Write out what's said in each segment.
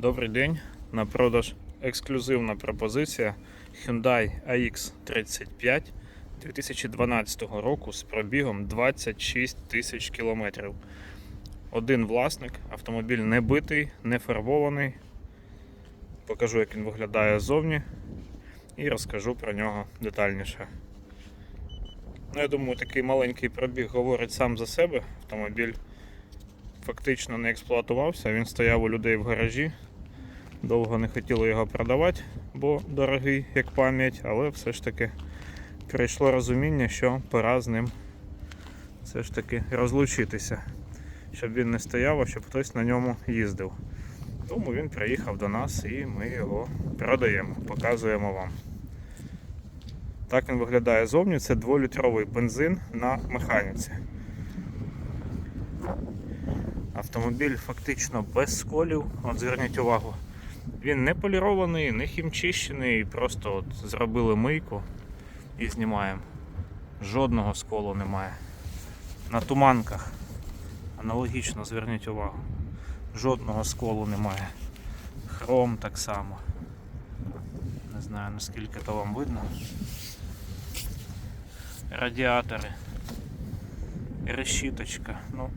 Добрий день. На продаж ексклюзивна пропозиція Hyundai AX35 2012 року з пробігом 26 тисяч кілометрів. Один власник, автомобіль не битий, не фарбований. Покажу, як він виглядає ззовні і розкажу про нього детальніше. Ну, я думаю, такий маленький пробіг говорить сам за себе. Автомобіль фактично не експлуатувався, він стояв у людей в гаражі. Довго не хотіли його продавати, бо дорогий, як пам'ять, але все ж таки прийшло розуміння, що пора з ним все ж таки розлучитися, щоб він не стояв, а щоб хтось на ньому їздив. Тому він приїхав до нас і ми його продаємо, показуємо вам. Так він виглядає зовні. Це 2-літровий бензин на механіці. Автомобіль фактично без сколів. От зверніть увагу. Він не полірований, не хімчищений, просто от зробили мийку і знімаємо. Жодного сколу немає. На туманках. Аналогічно зверніть увагу. Жодного сколу немає. Хром так само. Не знаю наскільки то вам видно. Радіатори. Решіточка. Ну,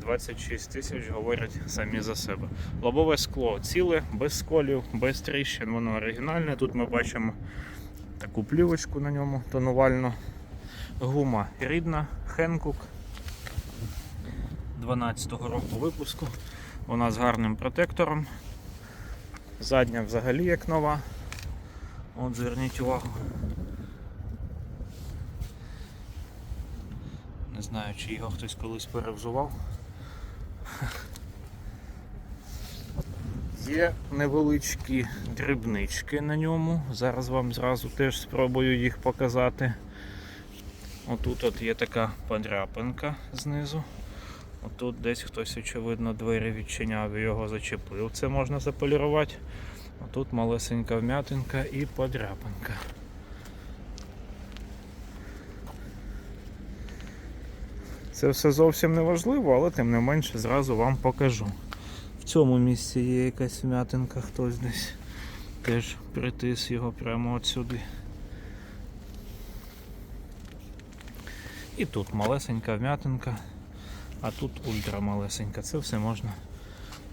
26 тисяч говорять самі за себе. Лобове скло ціле, без сколів, без тріщин, воно оригінальне. Тут ми бачимо таку плівочку на ньому тонувальну. Гума рідна, Хенкук 12-го року випуску. Вона з гарним протектором. Задня взагалі як нова. От зверніть увагу. Не знаю, чи його хтось колись перевзував. Є невеличкі дрібнички на ньому. Зараз вам зразу теж спробую їх показати. Отут от є така подряпинка знизу. Отут десь хтось, очевидно, двері відчиняв і його зачепив. Це можна заполірувати. Отут малесенька вм'ятинка і подряпинка. Це все зовсім не важливо, але тим не менше зразу вам покажу. В цьому місці є якась вм'ятинка, хтось десь теж притис його прямо от сюди. І тут малесенька вм'ятинка, а тут ультрамалесенька. Це все можна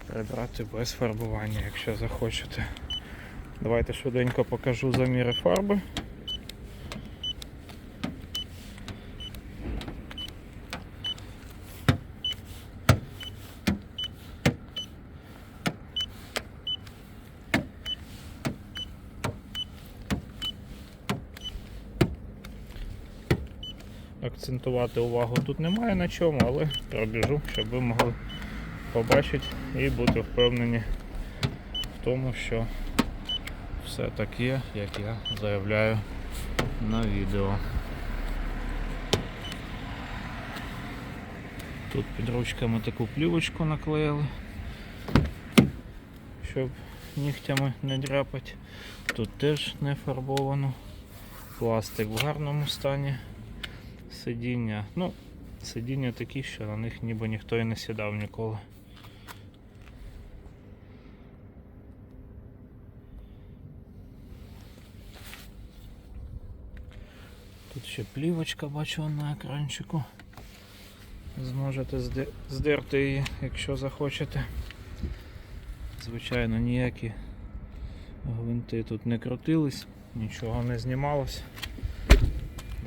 прибрати без фарбування, якщо захочете. Давайте швиденько покажу заміри фарби. Акцентувати увагу тут немає на чому, але пробіжу, щоб ви могли побачити і бути впевнені в тому, що все так є, як я заявляю на відео. Тут під ручками таку плівочку наклеїли, щоб нігтями не дряпати. Тут теж не фарбовано. Пластик в гарному стані. Сидіння. Ну, сидіння такі, що на них ніби ніхто і не сідав ніколи. Тут ще плівочка бачу на екранчику. Зможете здерти її, якщо захочете. Звичайно, ніякі гвинти тут не крутились, нічого не знімалось.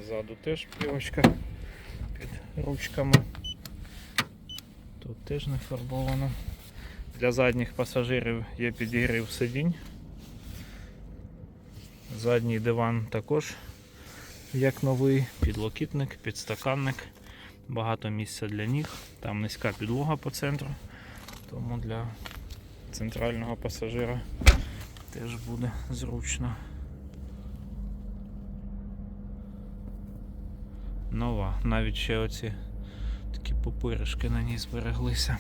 Ззаду теж плівочка під ручками. Тут теж не фарбовано. Для задніх пасажирів є підігрів сидінь. Задній диван також як новий, підлокітник, підстаканник, багато місця для ніг, там низька підлога по центру, тому для центрального пасажира теж буде зручно. Нова, навіть ще оці такі пупиришки на ній збереглися.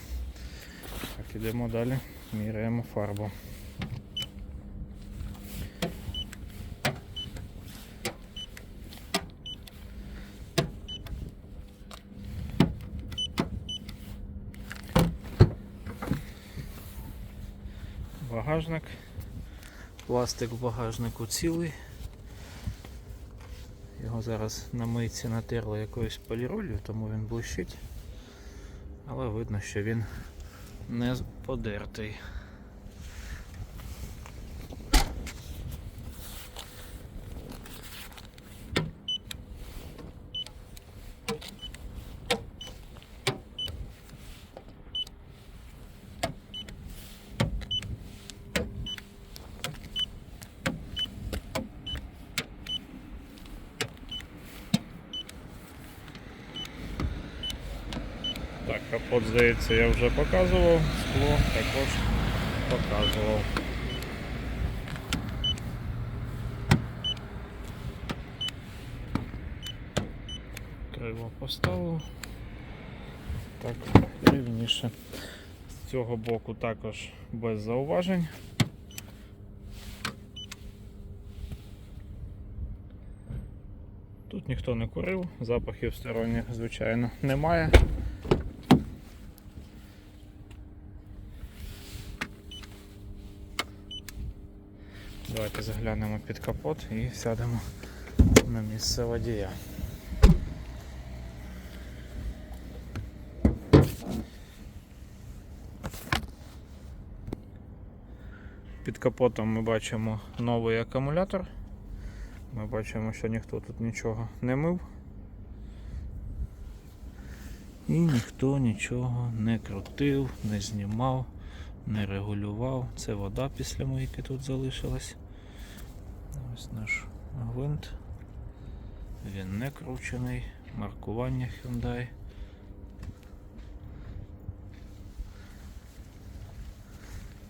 Так, ідемо далі, міряємо фарбу. Багажник. Пластик в багажнику цілий. Його зараз на мийці натерло якоюсь поліролью, тому він блищить. Але видно, що він не подертий. Так, капот, здається, я вже показував, скло також показував. Криво поставив. Так, рівніше. З цього боку також без зауважень. Тут ніхто не курив, запахів сторонніх, звичайно, немає. Давайте заглянемо під капот і сядемо на місце водія. Під капотом ми бачимо новий акумулятор. Ми бачимо, що ніхто тут нічого не мив. І ніхто нічого не крутив, не знімав, не регулював. Це вода після мийки тут залишилась. Ось наш гвинт. Він не кручений. Маркування Hyundai.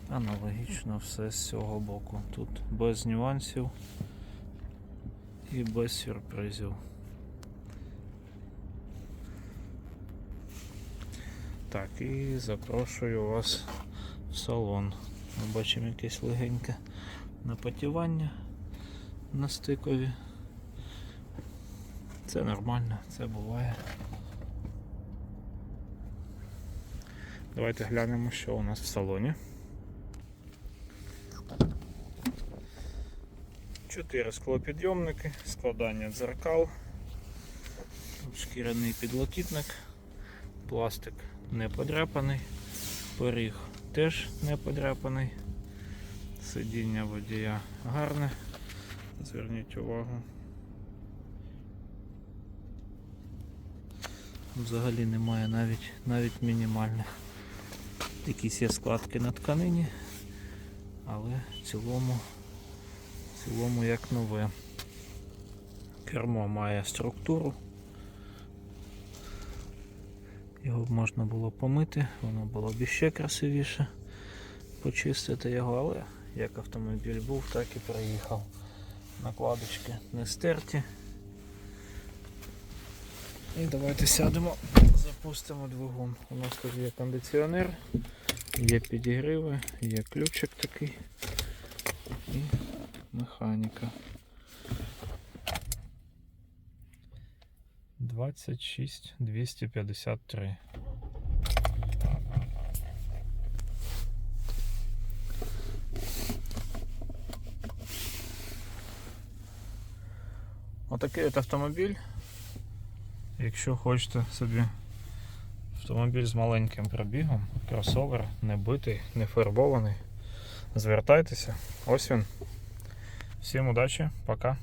Аналогічно все з цього боку. Тут без нюансів і без сюрпризів. Так, і запрошую вас в салон. Ми бачимо якесь легеньке напотівання на стикові. Це нормально, це буває. Давайте глянемо, що у нас в салоні. Чотири склопідйомники, складання дзеркал, шкіряний підлокітник, пластик не подряпаний, поріг теж не подряпаний, сидіння водія гарне, зверніть увагу. Взагалі немає навіть, навіть мінімальних. Якісь є складки на тканині, але в цілому в цілому як нове. Кермо має структуру. Його б можна було помити, воно було б іще красивіше почистити його, але як автомобіль був, так і приїхав. Накладочки не стерті. І давайте сядемо, запустимо двигун. У нас тут є кондиціонер, є підігриви, є ключик такий і механіка. 26 253. Отакий от автомобіль. Якщо хочете собі автомобіль з маленьким пробігом, кросовер, не битий, не фарбований, звертайтеся. Ось він. Всім удачі, пока.